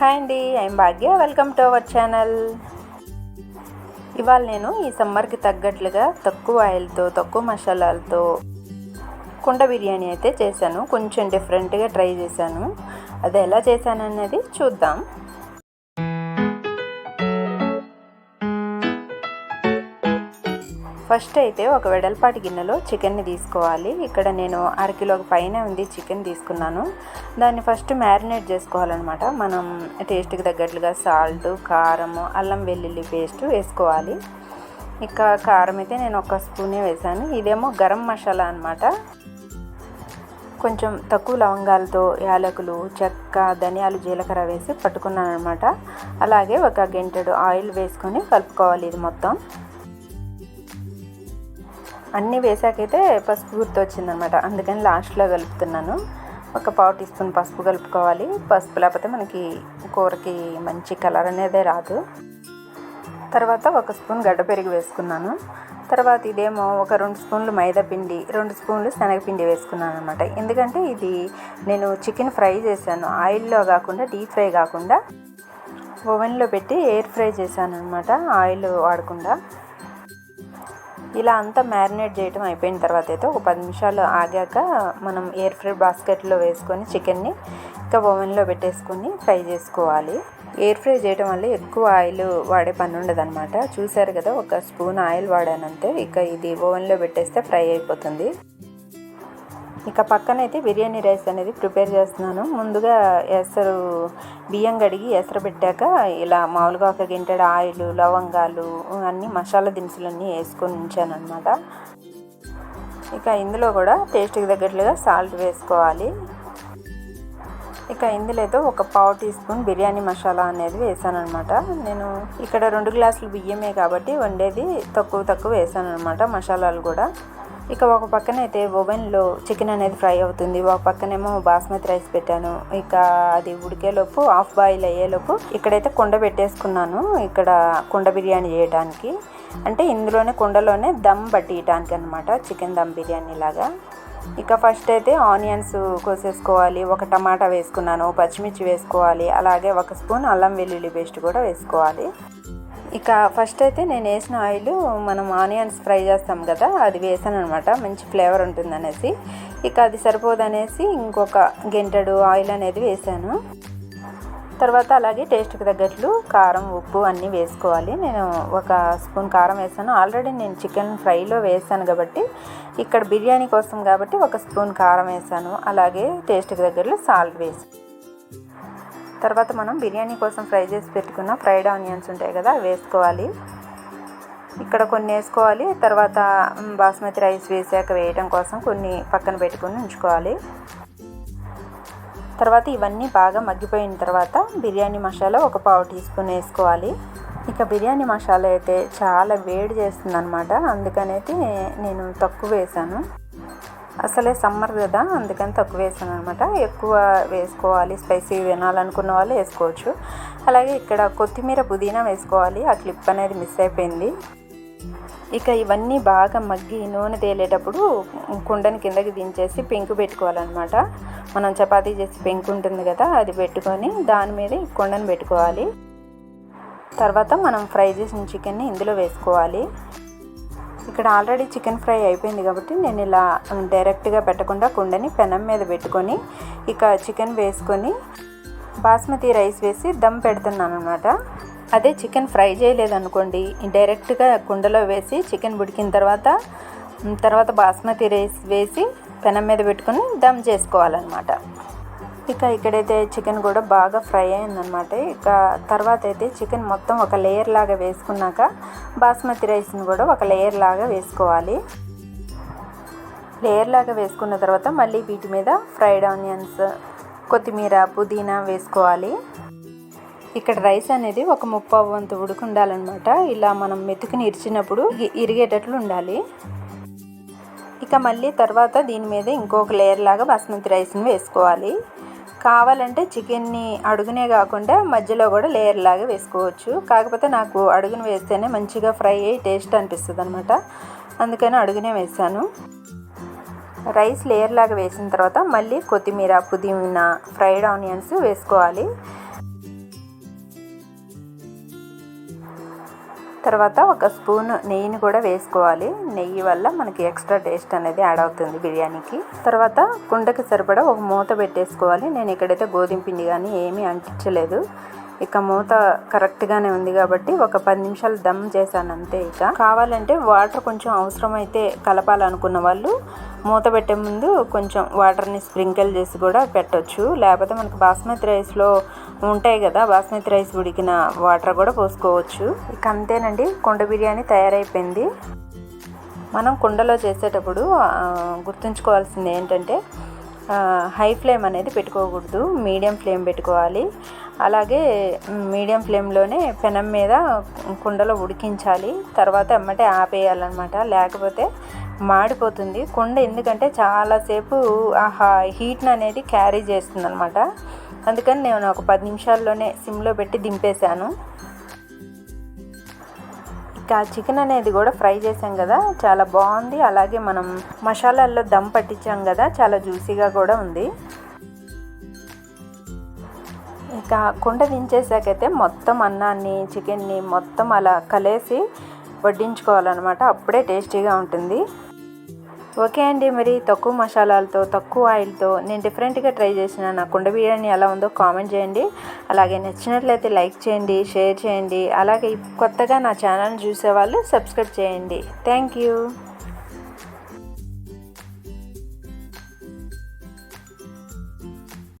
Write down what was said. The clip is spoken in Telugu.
హాయ్ అండి I'm Bhagya. Welcome to our channel ఇవాళ నేను ఈ సమ్మర్కి తగ్గట్లుగా తక్కువ ఆయిల్తో తక్కువ మసాలాలతో కుండ బిర్యానీ అయితే చేశాను. కొంచెం డిఫరెంట్గా ట్రై చేశాను. అది ఎలా చేశాను అనేది చూద్దాం. ఫస్ట్ అయితే ఒక వెడల్పాటి గిన్నెలో చికెన్ని తీసుకోవాలి. ఇక్కడ నేను అరకిలోకి పైన ఉంది చికెన్ తీసుకున్నాను. దాన్ని ఫస్ట్ మ్యారినేట్ చేసుకోవాలన్నమాట. మనం టేస్ట్కి తగ్గట్లుగా సాల్ట్ కారం అల్లం వెల్లుల్లి పేస్ట్ వేసుకోవాలి. ఇక కారం అయితే నేను ఒక స్పూనే వేసాను. ఇదేమో గరం మసాలా అనమాట కొంచెం తక్కువ లవంగాలతో యాలకులు చెక్క ధనియాలు జీలకర్ర వేసి పట్టుకున్నాను అనమాట అలాగే ఒక గంటెడు ఆయిల్ వేసుకొని కలుపుకోవాలి ఇది మొత్తం. అన్నీ వేసాకైతే పసుపు గుర్తు వచ్చిందనమాట అందుకని లాస్ట్లో కలుపుతున్నాను. ఒక పావు టీ స్పూన్ పసుపు కలుపుకోవాలి. పసుపు లేకపోతే మనకి కూరకి మంచి కలర్ అనేది రాదు. తర్వాత ఒక స్పూన్ గడ్డ పెరుగు వేసుకున్నాను. తర్వాత ఇదేమో ఒక రెండు స్పూన్లు మైదా పిండి రెండు స్పూన్లు శనగపిండి వేసుకున్నాను అనమాట ఎందుకంటే ఇది నేను చికెన్ ఫ్రై చేశాను. ఆయిల్లో కాకుండా డీప్ ఫ్రై కాకుండా ఓవెన్లో పెట్టి ఎయిర్ ఫ్రై చేశాను అనమాట ఆయిల్ వాడకుండా. ఇలా అంతా మ్యారినేట్ చేయడం అయిపోయిన తర్వాత అయితే ఒక పది నిమిషాలు ఆగాక మనం ఎయిర్ ఫ్రై బాస్కెట్లో వేసుకొని చికెన్ని ఇంకా ఓవెన్లో పెట్టేసుకొని ఫ్రై చేసుకోవాలి. ఎయిర్ ఫ్రై చేయడం వల్ల ఎక్కువ ఆయిల్ వాడే పని ఉండదు అనమాట చూసారు కదా ఒక స్పూన్ ఆయిల్ వాడానంతే ఇక ఇది ఓవెన్లో పెట్టేస్తే ఫ్రై అయిపోతుంది. ఇక పక్కన అయితే బిర్యానీ రైస్ అనేది ప్రిపేర్ చేస్తున్నాను. ముందుగా ఎసరు బియ్యం కడిగి ఎసరు పెట్టాక ఇలా మామూలుగా ఒక గింటెడు ఆయిల్ లవంగాలు అన్నీ మసాలా దినుసులన్నీ వేసుకొని ఉంచాను అనమాట ఇక ఇందులో కూడా టేస్ట్కి తగ్గట్లుగా సాల్ట్ వేసుకోవాలి. ఇక ఇందులో అయితే ఒక పావు టీ స్పూన్ బిర్యానీ మసాలా అనేది వేసాను అనమాట నేను ఇక్కడ రెండు గ్లాసులు బియ్యమే కాబట్టి వండేది తక్కువ తక్కువ వేసాను అనమాట మసాలాలు కూడా. ఇక ఒక పక్కన అయితే ఓవెన్లో చికెన్ అనేది ఫ్రై అవుతుంది. ఒక పక్కనేమో బాస్మతి రైస్ పెట్టాను. ఇక అది ఉడికేలోపు హాఫ్ బాయిల్ అయ్యేలోపు ఇక్కడైతే కుండ పెట్టేసుకున్నాను. ఇక్కడ కుండ బిర్యానీ చేయడానికి అంటే ఇందులోనే కుండలోనే దమ్ పట్టియటానికి అనమాట చికెన్ దమ్ బిర్యానీ లాగా. ఇక ఫస్ట్ అయితే ఆనియన్స్ కోసేసుకోవాలి. ఒక టమాటా వేసుకున్నాను పచ్చిమిర్చి వేసుకోవాలి. అలాగే ఒక స్పూన్ అల్లం వెల్లుల్లి పేస్ట్ కూడా వేసుకోవాలి. ఇక ఫస్ట్ అయితే నేను వేసిన ఆయిల్ మనం ఆనియన్స్ ఫ్రై చేస్తాం కదా అది వేసాను అనమాట మంచి ఫ్లేవర్ ఉంటుంది అనేసి ఇక అది సరిపోదనేసి ఇంకొక గెంటెడు ఆయిల్ అనేది వేసాను. తర్వాత అలాగే టేస్ట్కి తగ్గట్లు కారం ఉప్పు అన్నీ వేసుకోవాలి. నేను ఒక స్పూన్ కారం వేసాను. ఆల్రెడీ నేను చికెన్ ఫ్రైలో వేసాను కాబట్టి ఇక్కడ బిర్యానీ కోసం కాబట్టి ఒక స్పూన్ కారం వేసాను. అలాగే టేస్ట్కి తగ్గట్లు సాల్ట్ వేసి తర్వాత మనం బిర్యానీ కోసం ఫ్రై చేసి పెట్టుకున్న ఫ్రైడ్ ఆనియన్స్ ఉంటాయి కదా వేసుకోవాలి. ఇక్కడ కొన్ని వేసుకోవాలి తర్వాత బాస్మతి రైస్ వేసాక వేయడం కోసం కొన్ని పక్కన పెట్టుకొని ఉంచుకోవాలి. తర్వాత ఇవన్నీ బాగా మగ్గిపోయిన తర్వాత బిర్యానీ మసాలా ఒక పావు టీ స్పూన్ వేసుకోవాలి. ఇక బిర్యానీ మసాలా అయితే చాలా వేడి చేస్తుంది అనమాట అందుకనైతే నేను తక్కువ వేసాను. అసలే సమ్మర్ కదా అందుకని తక్కువ వేసాను అనమాట ఎక్కువ వేసుకోవాలి స్పైసీ తినాలనుకున్న వాళ్ళు వేసుకోవచ్చు. అలాగే ఇక్కడ కొత్తిమీర పుదీనా వేసుకోవాలి ఆ క్లిప్ అనేది మిస్ అయిపోయింది. ఇక ఇవన్నీ బాగా మగ్గి నూనె తేలేటప్పుడు కుండని కిందకి దించేసి పెంకు పెట్టుకోవాలన్నమాట. మనం చపాతీ చేసి పెంకు ఉంటుంది కదా అది పెట్టుకొని దాని మీద కుండను పెట్టుకోవాలి. తర్వాత మనం ఫ్రై చేసిన చికెన్ని ఇందులో వేసుకోవాలి. ఇక్కడ ఆల్రెడీ చికెన్ ఫ్రై అయిపోయింది కాబట్టి నేను ఇలా డైరెక్ట్గా పెట్టకుండా కుండని పెనం మీద పెట్టుకొని ఇక చికెన్ వేసుకొని బాస్మతి రైస్ వేసి దమ్ పెడుతున్నాను అనమాట అదే చికెన్ ఫ్రై చేయలేదనుకోండి డైరెక్ట్గా కుండలో వేసి చికెన్ ఉడికిన తర్వాత తర్వాత బాస్మతి రైస్ వేసి పెనం మీద పెట్టుకొని దమ్ చేసుకోవాలన్నమాట. ఇక ఇక్కడైతే చికెన్ కూడా బాగా ఫ్రై అయిందనమాట ఇక తర్వాత అయితే చికెన్ మొత్తం ఒక లేయర్ లాగా వేసుకున్నాక బాస్మతి రైస్ని కూడా ఒక లేయర్ లాగా వేసుకోవాలి. లేయర్ లాగా వేసుకున్న తర్వాత మళ్ళీ వీటి మీద ఫ్రైడ్ ఆనియన్స్ కొత్తిమీర పుదీనా వేసుకోవాలి. ఇక్కడ రైస్ అనేది ఒక ముప్పై వంతు ఉడుకుండాలన్నమాట ఇలా మనం మెతుకుని ఇరిచినప్పుడు ఇరిగేటట్లు ఉండాలి. ఇక మళ్ళీ తర్వాత దీని మీద ఇంకొక లేయర్ లాగా బాస్మతి రైస్ని వేసుకోవాలి. కావాలంటే చికెన్ని అడుగునే కాకుండా మధ్యలో కూడా లేయర్ లాగా వేసుకోవచ్చు. కాకపోతే నాకు అడుగును వేస్తేనే మంచిగా ఫ్రై అయ్యి టేస్ట్ అనిపిస్తుంది అనమాట అందుకని అడుగునే వేసాను రైస్ లేయర్ లాగా వేసిన తర్వాత మళ్ళీ కొత్తిమీర పుదీనా ఫ్రైడ్ ఆనియన్స్ వేసుకోవాలి. తర్వాత ఒక స్పూన్ నెయ్యిని కూడా వేసుకోవాలి. నెయ్యి వల్ల మనకి ఎక్స్ట్రా టేస్ట్ అనేది యాడ్ అవుతుంది బిర్యానీకి. తర్వాత కుండకి సరిపడా ఒక మూత పెట్టేసుకోవాలి. నేను ఇక్కడైతే గోధుమ పిండి కానీ ఏమీ అంటించలేదు. ఇక మూత కరెక్ట్గానే ఉంది కాబట్టి ఒక పది నిమిషాలు దమ్ చేశాను అంతే ఇక. కావాలంటే వాటర్ కొంచెం అవసరమైతే కలపాలనుకున్న వాళ్ళు మూత పెట్టే ముందు కొంచెం వాటర్ని స్ప్రింకిల్ చేసి కూడా పెట్టచ్చు. లేకపోతే మనకు బాస్మతి రైస్లో ఉంటాయి కదా బాస్మతి రైస్ ఉడికిన వాటర్ కూడా పోసుకోవచ్చు. ఇక అంతేనండి కుండ బిర్యానీ తయారైపోయింది. మనం కుండలో చేసేటప్పుడు గుర్తుంచుకోవాల్సింది ఏంటంటే హై ఫ్లేమ్ అనేది పెట్టుకోకూడదు మీడియం ఫ్లేమ్ పెట్టుకోవాలి. అలాగే మీడియం ఫ్లేమ్లోనే పెనం మీద కుండలో ఉడికించాలి. తర్వాత ఎమ్మటే ఆపేయాలన్నమాట. లేకపోతే మాడిపోతుంది. కుండ ఎందుకంటే చాలాసేపు ఆ హీట్ని అనేది క్యారీ చేస్తుంది అనమాట అందుకని నేను ఒక పది నిమిషాల్లోనే సిమ్లో పెట్టి దింపేశాను. ఇక చికెన్ అనేది కూడా ఫ్రై చేసాం కదా. చాలా బాగుంది. అలాగే మనం మసాలాల్లో దమ్ పట్టించాం కదా. చాలా జ్యూసీగా కూడా ఉంది. కుండ దించేసాకైతే మొత్తం అన్నాన్ని చికెన్ని మొత్తం అలా కలిసి వడ్డించుకోవాలన్నమాట. అప్పుడే టేస్టీగా ఉంటుంది. ఓకే అండి మరి తక్కువ మసాలాలతో తక్కువ ఆయిల్తో నేను డిఫరెంట్గా ట్రై చేసిన నా కుండ బిర్యానీ ఎలా ఉందో కామెంట్ చేయండి. అలాగే నచ్చినట్లయితే లైక్ చేయండి షేర్ చేయండి. అలాగే కొత్తగా నా ఛానల్ చూసే వాళ్ళు సబ్స్క్రైబ్ చేయండి. Thank you.